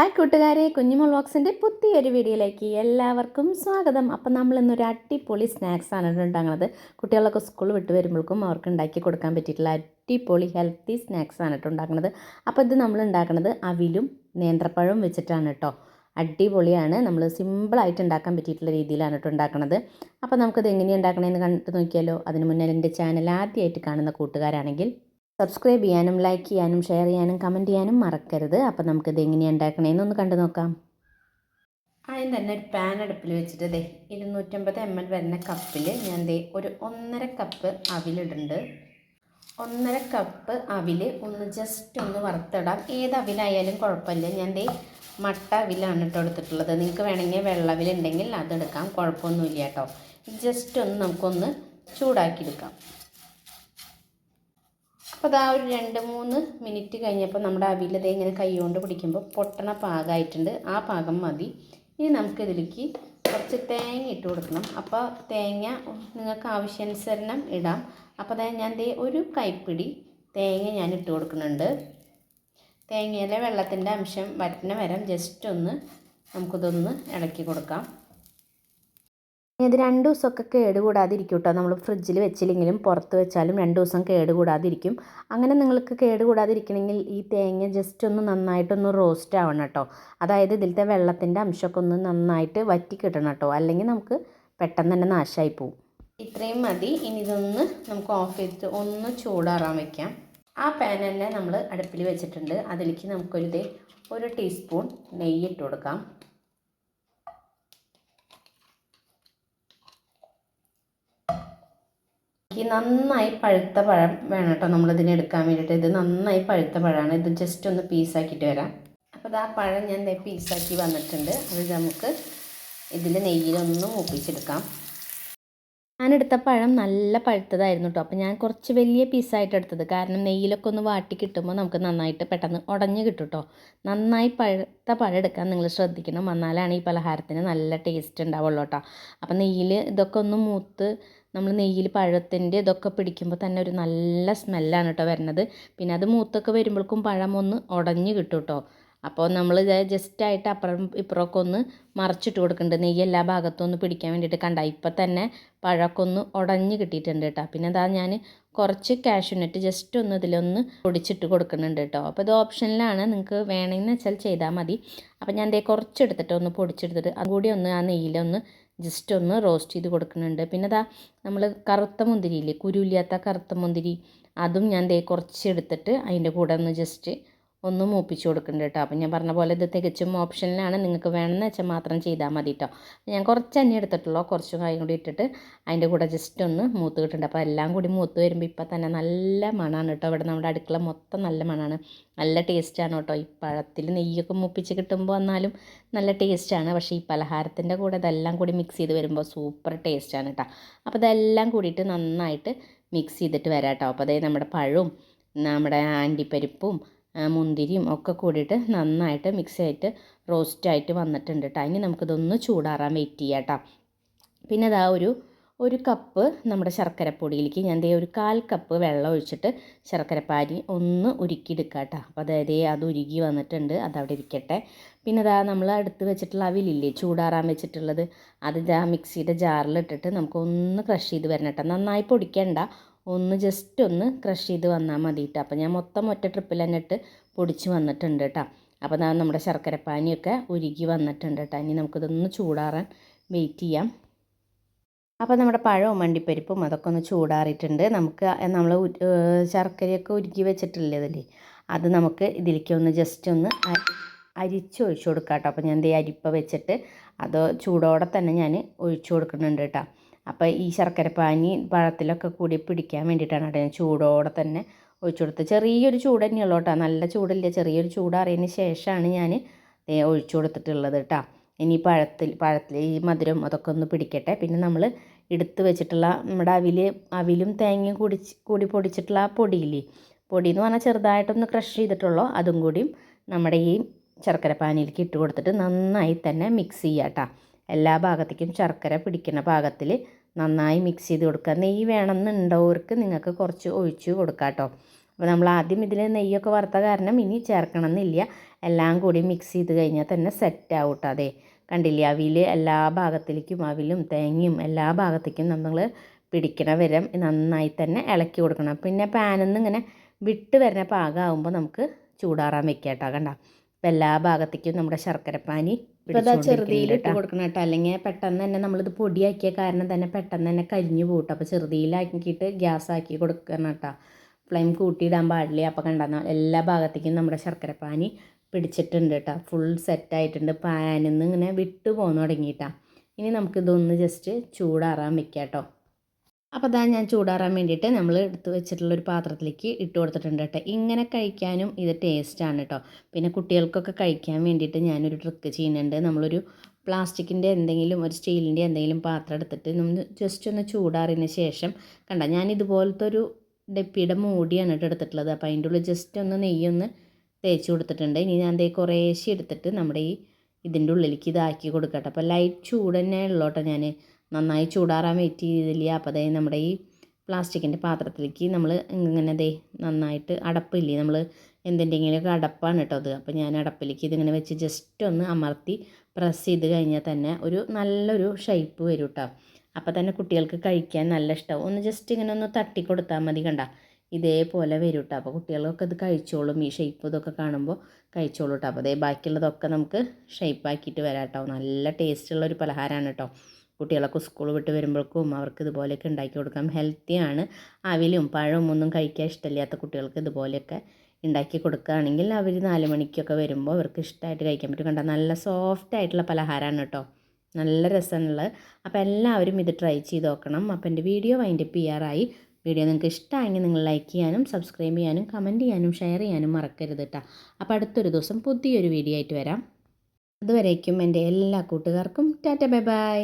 Hi കൂട്ടുകാരെ കുഞ്ഞുമോൾ ബോക്സിന്റെ പുതിയൊരു വീഡിയോയിലേക്ക് എല്ലാവർക്കും സ്വാഗതം. അപ്പം നമ്മൾ ഇന്നൊരു അടിപൊളി സ്നാക്സാണ് ആണ് ഉണ്ടാകുന്നത് കുട്ടികളൊക്കെ സ്കൂൾ വിട്ട് വരുമ്പോഴേക്കും അവർക്ക് ഉണ്ടാക്കി കൊടുക്കാൻ പറ്റിയിട്ടുള്ള അടിപൊളി ഹെൽത്തി സ്നാക്സാണ് ഉണ്ടാക്കുന്നത്. അപ്പോൾ ഇത് നമ്മൾ ഉണ്ടാക്കുന്നത് അവിലും നേന്ത്രപ്പഴവും വെച്ചിട്ടാണ് കേട്ടോ. അടിപൊളിയാണ്. നമ്മൾ സിമ്പിളായിട്ട് ഉണ്ടാക്കാൻ പറ്റിയിട്ടുള്ള രീതിയിലാണ് കേട്ടോ ഉണ്ടാക്കുന്നത്. അപ്പോൾ നമുക്കത് എങ്ങനെയാണ് ഉണ്ടാക്കണമെന്ന് കണ്ടിട്ട് നോക്കിയാലോ. അതിന് മുന്നേ എന്റെ ചാനൽ ആദ്യമായിട്ട് കാണുന്ന കൂട്ടുകാരാണെങ്കിൽ സബ്സ്ക്രൈബ് ചെയ്യാനും ലൈക്ക് ചെയ്യാനും ഷെയർ ചെയ്യാനും കമന്റ് ചെയ്യാനും മറക്കരുത്. അപ്പോൾ നമുക്കിത് എങ്ങനെയാണ് ഉണ്ടാക്കണേന്ന് ഒന്ന് കണ്ടു നോക്കാം. ആദ്യം തന്നെ ഒരു പാൻ അടുപ്പിൽ വെച്ചിട്ട് ദേ ഇരുന്നൂറ്റമ്പത് എം എൽ വരുന്ന കപ്പിൽ ഞാൻ ദേ ഒരു ഒന്നര കപ്പ് അവിലിടുന്നുണ്ട്. ഒന്നര കപ്പ് അവിൽ ഒന്ന് ജസ്റ്റ് ഒന്ന് വറുത്തിടാം. ഏത് അവിലായാലും കുഴപ്പമില്ല. ഞാൻ ദേ മട്ട അവിലാണ് കേട്ടോ എടുത്തിട്ടുള്ളത്. നിങ്ങൾക്ക് വേണമെങ്കിൽ വെള്ളവിലുണ്ടെങ്കിൽ അതെടുക്കാം കുഴപ്പമൊന്നുമില്ല കേട്ടോ. ജസ്റ്റ് ഒന്ന് നമുക്കൊന്ന് ചൂടാക്കിയെടുക്കാം. അപ്പോൾ അതാ ഒരു രണ്ട് മൂന്ന് മിനിറ്റ് കഴിഞ്ഞപ്പോൾ നമ്മുടെ അവിൽ ഇതേ ഇങ്ങനെ കൈ കൊണ്ട് പിടിക്കുമ്പോൾ പൊട്ടണ പാകമായിട്ടുണ്ട് ആ പാകം മതി. ഇനി നമുക്കിതിലേക്ക് കുറച്ച് തേങ്ങ ഇട്ട് കൊടുക്കണം. അപ്പോൾ തേങ്ങ നിങ്ങൾക്ക് ആവശ്യാനുസരണം ഇടാം. അപ്പോൾ അതായത് ഞാൻ ദേ ഒരു കൈപ്പിടി തേങ്ങ ഞാൻ ഇട്ട് കൊടുക്കുന്നുണ്ട്. തേങ്ങയിലെ വെള്ളത്തിന്റെ അംശം വറ്റണ വരം ജസ്റ്റ് ഒന്ന് നമുക്കിതൊന്ന് ഇളക്കി കൊടുക്കാം. ഇത് രണ്ട് ദിവസമൊക്കെ കേടുകൂടാതിരിക്കും കേട്ടോ നമ്മൾ ഫ്രിഡ്ജിൽ വെച്ചില്ലെങ്കിലും പുറത്ത് വെച്ചാലും രണ്ട് ദിവസം കേടുകൂടാതിരിക്കും. അങ്ങനെ നിങ്ങൾക്ക് കേടുകൂടാതിരിക്കണമെങ്കിൽ ഈ തേങ്ങ ജസ്റ്റ് ഒന്ന് നന്നായിട്ടൊന്ന് റോസ്റ്റ് ആവണം കേട്ടോ. അതായത് ഇതിലത്തെ വെള്ളത്തിന്റെ അംശമൊക്കെ ഒന്ന് നന്നായിട്ട് വറ്റി കിട്ടണം കേട്ടോ. അല്ലെങ്കിൽ നമുക്ക് പെട്ടെന്ന് തന്നെ നാശമായി പോവും. ഇത്രയും മതി. ഇനി ഇതൊന്ന് നമുക്ക് ഓഫ് ചെയ്തിട്ട് ഒന്ന് ചൂടാറാൻ വെക്കാം. ആ പാൻ നമ്മൾ അടുപ്പിൽ വെച്ചിട്ടുണ്ട്. അതിലേക്ക് നമുക്കൊരു ഒരു ടീസ്പൂൺ നെയ്യ് ഇട്ട് കൊടുക്കാം. ഈ നന്നായി പഴുത്ത പഴം വേണം കേട്ടോ നമ്മളിതിന് എടുക്കാൻ വേണ്ടിയിട്ട്. ഇത് നന്നായി പഴുത്ത പഴമാണ്. ഇത് ജസ്റ്റ് ഒന്ന് പീസാക്കിയിട്ട് വരാം. അപ്പോൾ ആ പഴം ഞാൻ പീസാക്കി വന്നിട്ടുണ്ട്. അത് നമുക്ക് ഇതിൽ നെയ്യിലൊന്ന് മൂപ്പിച്ചെടുക്കാം. ഞാനെടുത്ത പഴം നല്ല പഴുത്തതായിരുന്നു കേട്ടോ അപ്പോൾ ഞാൻ കുറച്ച് വലിയ പീസായിട്ട് എടുത്തത്. കാരണം നെയ്യിലൊക്കെ ഒന്ന് വാട്ടി കിട്ടുമ്പോൾ നമുക്ക് നന്നായിട്ട് പെട്ടെന്ന് ഉടഞ്ഞ് കിട്ടും കേട്ടോ നന്നായി പഴുത്ത പഴം എടുക്കാൻ നിങ്ങൾ ശ്രദ്ധിക്കണം. എന്നാലാണ് ഈ പലഹാരത്തിന് നല്ല ടേസ്റ്റ് ഉണ്ടാവുള്ളൂ കേട്ടോ അപ്പോൾ നെയ്യിൽ ഇതൊക്കെ ഒന്ന് മൂത്ത് നമ്മൾ നെയ്യിൽ പഴത്തിന്റെ ഇതൊക്കെ പിടിക്കുമ്പോൾ തന്നെ ഒരു നല്ല സ്മെല്ലാണ് കേട്ടോ വരുന്നത്. പിന്നെ അത് മൂത്തൊക്കെ വരുമ്പോഴേക്കും പഴം ഒന്ന് ഉടഞ്ഞ് കിട്ടും കേട്ടോ അപ്പോൾ നമ്മൾ ജസ്റ്റ് ആയിട്ട് അപ്പുറം ഇപ്പുറമൊക്കെ ഒന്ന് മറിച്ചിട്ട് കൊടുക്കുന്നുണ്ട് നെയ്യ് എല്ലാ ഭാഗത്തും ഒന്ന് പിടിക്കാൻ വേണ്ടിയിട്ട് കണ്ട. ഇപ്പം തന്നെ പഴമൊക്കെ ഒന്ന് ഉടഞ്ഞ് കിട്ടിയിട്ടുണ്ട് കേട്ടോ പിന്നെ അതാ ഞാൻ കുറച്ച് കാഷ്യൂനട്ട് ജസ്റ്റ് ഒന്ന് ഇതിലൊന്ന് പൊടിച്ചിട്ട് കൊടുക്കുന്നുണ്ട് കേട്ടോ അപ്പോൾ ഇത് ഓപ്ഷനിലാണ്. നിങ്ങൾക്ക് വേണമെന്ന് വെച്ചാൽ ചെയ്താൽ മതി. അപ്പോൾ ഞാൻ ദേ കുറച്ചെടുത്തിട്ട് ഒന്ന് പൊടിച്ചെടുത്തിട്ട് അതുകൂടി ഒന്ന് ആ നെയ്യിലൊന്ന് ജസ്റ്റ് ഒന്ന് റോസ്റ്റ് ചെയ്ത് കൊടുക്കുന്നുണ്ട്. പിന്നെ അതാ നമ്മൾ കറുത്ത മുന്തിരിയില്ലേ കുരുവില്ലാത്ത കറുത്ത മുന്തിരി അതും ഞാൻ ദേ കുറച്ച് എടുത്തിട്ട് അതിന്റെ കൂടെ ഒന്ന് ജസ്റ്റ് ഒന്ന് മൂപ്പിച്ച് കൊടുക്കുന്നുണ്ട് കേട്ടോ അപ്പം ഞാൻ പറഞ്ഞ പോലെ ഇത് തികച്ചും ഓപ്ഷനിലാണ്. നിങ്ങൾക്ക് വേണമെന്ന് വെച്ചാൽ മാത്രം ചെയ്താൽ മതി കേട്ടോ ഞാൻ കുറച്ച് അന്നി എടുത്തിട്ടുള്ളൂ. കുറച്ച് കായും കൂടി ഇട്ടിട്ട് അതിന്റെ കൂടെ ജസ്റ്റ് ഒന്ന് മൂത്ത് കിട്ടുന്നുണ്ട് അപ്പോൾ എല്ലാം കൂടി മൂത്ത് വരുമ്പോൾ ഇപ്പം തന്നെ നല്ല മണമാണ് കേട്ടോ ഇവിടെ നമ്മുടെ അടുക്കള മൊത്തം നല്ല മണമാണ് നല്ല ടേസ്റ്റാണ് കേട്ടോ ഈ പഴത്തിൽ നെയ്യൊക്കെ മൂപ്പിച്ച് കിട്ടുമ്പോൾ എന്നാലും നല്ല ടേസ്റ്റാണ് പക്ഷേ ഈ പലഹാരത്തിന്റെ കൂടെ ഇതെല്ലാം കൂടി മിക്സ് ചെയ്ത് വരുമ്പോൾ സൂപ്പർ ടേസ്റ്റാണ് കേട്ടോ അപ്പോൾ ഇതെല്ലാം കൂടിയിട്ട് നന്നായിട്ട് മിക്സ് ചെയ്തിട്ട് വരാം കേട്ടോ അപ്പോൾ അതായത് നമ്മുടെ പഴവും നമ്മുടെ അണ്ടിപ്പരിപ്പും മുന്തിരിയും ഒക്കെ കൂടിയിട്ട് നന്നായിട്ട് മിക്സ് ആയിട്ട് റോസ്റ്റായിട്ട് വന്നിട്ടുണ്ട് കേട്ടോ ഇനി നമുക്കിതൊന്ന് ചൂടാറാൻ വെയിറ്റ് ചെയ്യാം കേട്ടോ പിന്നെ അതാ ഒരു ഒരു കപ്പ് നമ്മുടെ ശർക്കരപ്പൊടിയിലേക്ക് ഞാൻ ദേ ഒരു കാൽ കപ്പ് വെള്ളം ഒഴിച്ചിട്ട് ശർക്കരപ്പാരി ഒന്ന് ഉരുക്കിയെടുക്കുക കേട്ടോ അപ്പോൾ അതായത് അത് ഉരുകി വന്നിട്ടുണ്ട് അതവിടെ ഇരിക്കട്ടെ. പിന്നെ അതാ നമ്മൾ അടുത്ത് വെച്ചിട്ടുള്ള അവിലില്ലേ ചൂടാറാൻ വെച്ചിട്ടുള്ളത് അത് ആ മിക്സിയുടെ ജാറിലിട്ടിട്ട് നമുക്കൊന്ന് ക്രഷ് ചെയ്ത് വരണം കേട്ടോ നന്നായി പൊടിക്കണ്ട ഒന്ന് ജസ്റ്റ് ഒന്ന് ക്രഷ് ചെയ്ത് വന്നാൽ മതി കേട്ടോ അപ്പോൾ ഞാൻ മൊത്തം ഒറ്റ ട്രിപ്പിൽ തന്നെ ഇട്ട് പൊടിച്ച് വന്നിട്ടുണ്ട് കേട്ടോ അപ്പോൾ നമ്മുടെ ശർക്കരപ്പാനിയൊക്കെ ഉരുകി വന്നിട്ടുണ്ട് കേട്ടോ ഇനി നമുക്കിതൊന്ന് ചൂടാറാൻ വെയിറ്റ് ചെയ്യാം. അപ്പോൾ നമ്മുടെ പഴവും മണ്ടിപ്പരിപ്പും അതൊക്കെ ഒന്ന് ചൂടാറിയിട്ടുണ്ട്. നമുക്ക് നമ്മൾ ശർക്കരയൊക്കെ ഉരുക്കി വെച്ചിട്ടില്ലേ അത് നമുക്ക് ഇതിലേക്ക് ഒന്ന് ജസ്റ്റ് ഒന്ന് അരിച്ച് ഒഴിച്ചു കൊടുക്കാം കേട്ടോ അപ്പോൾ ഞാൻ എന്തേ അരിപ്പ വെച്ചിട്ട് അത് ചൂടോടെ തന്നെ ഞാൻ ഒഴിച്ചു കൊടുക്കുന്നുണ്ട് കേട്ടോ അപ്പോൾ ഈ ശർക്കരപ്പാനി പഴത്തിലൊക്കെ കൂടി പിടിക്കാൻ വേണ്ടിയിട്ടാണ് കേട്ടോ ഞാൻ ചൂടോടെ തന്നെ ഒഴിച്ചു കൊടുത്തത്. ചെറിയൊരു ചൂട് തന്നെയുള്ളൂ കേട്ടോ. നല്ല ചൂടില്ല. ചെറിയൊരു ചൂട് ചൂടാറിയതിന് ശേഷമാണ് ഞാൻ ഒഴിച്ചു കൊടുത്തിട്ടുള്ളത് കേട്ടോ. ഇനി പഴത്തിൽ പഴത്തിൽ ഈ മധുരം അതൊക്കെ ഒന്ന് പിടിക്കട്ടെ. പിന്നെ നമ്മൾ എടുത്ത് വെച്ചിട്ടുള്ള നമ്മുടെ അവിൽ അവിലും തേങ്ങയും കൂടി കൂടി പൊടിച്ചിട്ടുള്ള ആ പൊടിയില്ലേ? പൊടി എന്ന് പറഞ്ഞാൽ ചെറുതായിട്ടൊന്ന് ക്രഷ് ചെയ്തിട്ടുള്ളൂ. അതും കൂടിയും നമ്മുടെ ഈ ശർക്കര പാനിയിലേക്ക് ഇട്ട് കൊടുത്തിട്ട് നന്നായി തന്നെ മിക്സ് ചെയ്യാം കേട്ടോ. എല്ലാ ഭാഗത്തേക്കും ശർക്കര പിടിക്കുന്ന പാകത്തിൽ നന്നായി മിക്സ് ചെയ്ത് കൊടുക്കുക. നെയ്യ് വേണമെന്നുണ്ടവർക്ക് നിങ്ങൾക്ക് കുറച്ച് ഒഴിച്ച് കൊടുക്കാം കേട്ടോ അപ്പോൾ നമ്മൾ ആദ്യം ഇതിൽ നെയ്യൊക്കെ വറുത്ത കാരണം ഇനി ചേർക്കണം എന്നില്ല എല്ലാം കൂടി മിക്സ് ചെയ്ത് കഴിഞ്ഞാൽ തന്നെ സെറ്റ് ആവട്ടോ അതെ. കണ്ടില്ലേ? അവിൽ എല്ലാ ഭാഗത്തിലേക്കും അവിലും തേങ്ങയും എല്ലാ ഭാഗത്തേക്കും നമ്മൾ പിടിക്കണ വരം നന്നായി തന്നെ ഇളക്കി കൊടുക്കണം. പിന്നെ പാനിൽ നിന്ന് ഇങ്ങനെ വിട്ട് വരുന്ന പാകമാകുമ്പോൾ നമുക്ക് ചൂടാറാൻ വെക്കാം കേട്ടോ. കണ്ട? അപ്പോൾ എല്ലാ ഭാഗത്തേക്കും നമ്മുടെ ശർക്കരപ്പാനി ഇപ്പോൾ അതാ ചെറുതിയിൽ ഇട്ട് കൊടുക്കണം കേട്ടോ. അല്ലെങ്കിൽ പെട്ടെന്ന് തന്നെ നമ്മളിത് പൊടിയാക്കിയ കാരണം തന്നെ പെട്ടെന്ന് തന്നെ കരിഞ്ഞു പോകട്ടോ അപ്പോൾ ചെറുതിയിലാക്കിയിട്ട് ഗ്യാസ് ആക്കി കൊടുക്കണം കേട്ടോ. ഫ്ലെയിം കൂട്ടിയിടാൻ പാടില്ല? അപ്പോൾ കണ്ടെന്നാൽ എല്ലാ ഭാഗത്തേക്കും നമ്മുടെ ശർക്കരപ്പാനി പിടിച്ചിട്ടുണ്ട് കേട്ടോ. ഫുൾ സെറ്റായിട്ടുണ്ട് പാനിൽ നിന്ന് ഇങ്ങനെ വിട്ടു പോന്നു തുടങ്ങിയിട്ടാണ് ഇനി നമുക്കിതൊന്ന് ജസ്റ്റ് ചൂടാറാൻ വെക്കാം കേട്ടോ. അപ്പോൾ അതാ ഞാൻ ചൂടാറാൻ വേണ്ടിയിട്ട് നമ്മൾ എടുത്ത് വെച്ചിട്ടുള്ള ഒരു പാത്രത്തിലേക്ക് ഇട്ട് കൊടുത്തിട്ടുണ്ട് കേട്ടോ. ഇങ്ങനെ കഴിക്കാനും ഇത് ടേസ്റ്റാണ് കേട്ടോ. പിന്നെ കുട്ടികൾക്കൊക്കെ കഴിക്കാൻ വേണ്ടിയിട്ട് ഞാനൊരു ട്രിക്ക് ചെയ്യുന്നുണ്ട്. നമ്മളൊരു പ്ലാസ്റ്റിക്കിന്റെ എന്തെങ്കിലും ഒരു സ്റ്റീലിന്റെ എന്തെങ്കിലും പാത്രം എടുത്തിട്ട് നമ്മൾ ജസ്റ്റ് ഒന്ന് ചൂടാറിന് ശേഷം കണ്ട ഞാൻ ഇതുപോലത്തെ ഒരു ഡപ്പിയുടെ മൂടിയാണ് കേട്ടോ എടുത്തിട്ടുള്ളത്. അപ്പോൾ അതിന്റെ ഉള്ളിൽ ജസ്റ്റ് ഒന്ന് നെയ്യൊന്ന് തേച്ച് കൊടുത്തിട്ടുണ്ട്. ഇനി ഞാൻ ദേ കുറേശ്ശെ എടുത്തിട്ട് നമ്മുടെ ഈ ഇതിന്റെ ഉള്ളിലേക്ക് ഇതാക്കി കൊടുക്കട്ടെ. അപ്പോൾ ലൈറ്റ് ചൂട് തന്നെ ഉള്ളോട്ടോ ഞാൻ നന്നായി ചൂടാറാൻ വെയിറ്റ് ചെയ്തില്ല? അപ്പോൾ അതായത് നമ്മുടെ ഈ പ്ലാസ്റ്റിക്കിന്റെ പാത്രത്തിലേക്ക് നമ്മൾ ഇങ്ങനെ ദേ നന്നായിട്ട് അടപ്പില്ലേ? നമ്മൾ എന്തിന്റെങ്കിലുമൊക്കെ അടപ്പാണ് കേട്ടോ അത്. അപ്പോൾ ഞാൻ അടപ്പിലേക്ക് ഇതിങ്ങനെ വെച്ച് ജസ്റ്റ് ഒന്ന് അമർത്തി പ്രസ് ചെയ്ത് കഴിഞ്ഞാൽ തന്നെ ഒരു നല്ലൊരു ഷേപ്പ് വരും കേട്ടോ. അപ്പോൾ തന്നെ കുട്ടികൾക്ക് കഴിക്കാൻ നല്ല ഇഷ്ടമാവും ഒന്ന് ജസ്റ്റ് ഇങ്ങനെ ഒന്ന് തട്ടി കൊടുത്താൽ മതി കണ്ട. ഇതേപോലെ വരും കേട്ടോ. അപ്പോൾ കുട്ടികളൊക്കെ ഇത് കഴിച്ചോളും. ഈ ഷേപ്പ് ഇതൊക്കെ കാണുമ്പോൾ കഴിച്ചോളൂ കേട്ടോ. അപ്പോൾ അതേ ബാക്കിയുള്ളതൊക്കെ നമുക്ക് ഷേപ്പ് ആക്കിയിട്ട് വരാം കേട്ടോ. നല്ല ടേസ്റ്റുള്ള ഒരു പലഹാരമാണ് കേട്ടോ. കുട്ടികളൊക്കെ സ്കൂൾ വിട്ട് വരുമ്പോഴേക്കും അവർക്ക് ഇതുപോലെയൊക്കെ ഉണ്ടാക്കി കൊടുക്കാം. ഹെൽത്തിയാണ് അവിലും പഴവും ഒന്നും കഴിക്കാൻ ഇഷ്ടമില്ലാത്ത കുട്ടികൾക്ക് ഇതുപോലെയൊക്കെ ഉണ്ടാക്കി കൊടുക്കുകയാണെങ്കിൽ അവർ നാല് മണിക്കൊക്കെ വരുമ്പോൾ അവർക്ക് ഇഷ്ടമായിട്ട് കഴിക്കാൻ പറ്റും. കണ്ട? നല്ല സോഫ്റ്റ് ആയിട്ടുള്ള പലഹാരമാണ് കേട്ടോ. നല്ല രസമുള്ളത്. അപ്പോൾ എല്ലാവരും ഇത് ട്രൈ ചെയ്ത് നോക്കണം. അപ്പോൾ എന്റെ വീഡിയോ വൈൻഡപ്പ് ചെയ്യാറായി. വീഡിയോ നിങ്ങൾക്ക് ഇഷ്ടമായെങ്കിൽ നിങ്ങൾ ലൈക്ക് ചെയ്യാനും സബ്സ്ക്രൈബ് ചെയ്യാനും കമന്റ് ചെയ്യാനും ഷെയർ ചെയ്യാനും മറക്കരുത് കേട്ടോ. അപ്പോൾ അടുത്തൊരു ദിവസം പുതിയൊരു വീഡിയോ ആയിട്ട് വരാം. അതുവരേക്കും എന്റെ എല്ലാ കൂട്ടുകാർക്കും. Tata bye bye